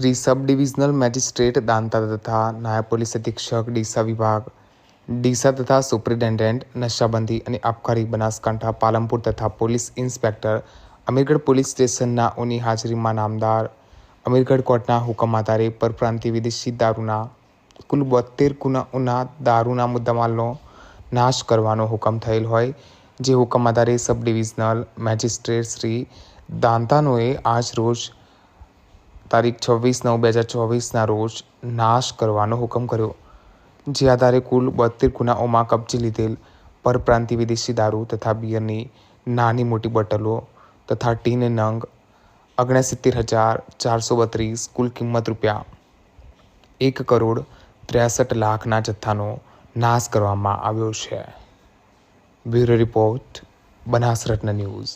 Shri sub divisional magistrate Danta તથા નાયબ police અધિક્ષક, ડીસા વિભાગ, ડીસા તથા સુપ્રિન્ટેન્ડન્ટ, નશાબંધી અને આબકારી બનાસકાંઠા, પાલનપુર તથા પોલીસ ઇન્સ્પેક્ટર, અમીરગઢ પોલીસ સ્ટેશનના ઓની હાજરીમાં નામદાર, અમીરગઢ કોર્ટના હુકમ આધારે પરપ્રાંતિ વિદેશી દારૂના કુલ બોતેર ગુનાઓના દારૂના મુદ્દામાલનો નાશ કરવાનો હુકમ થયેલ હોય, જે હુકમ આધારે સબ ડિવિઝનલ મેજિસ્ટ્રેટ શ્રી દાંતાનોએ આજ રોજ તારીખ છવ્વીસ નવ બે હજાર ચોવીસના રોજ નાશ કરવાનો હુકમ કર્યો. જે આધારે કુલ બોતેર ગુનાઓમાં કબજે લીધેલ પરપ્રાંતિ વિદેશી દારૂ તથા બિયરની નાની મોટી બોટલો તથા ટીન નંગ ઓગણસિત્તેર હજાર ચારસો બત્રીસ કુલ કિંમત રૂપિયા એક કરોડ ત્રેસઠ લાખના જથ્થાનો નાશ કરવામાં આવ્યો છે. Bureau report Banasratna news.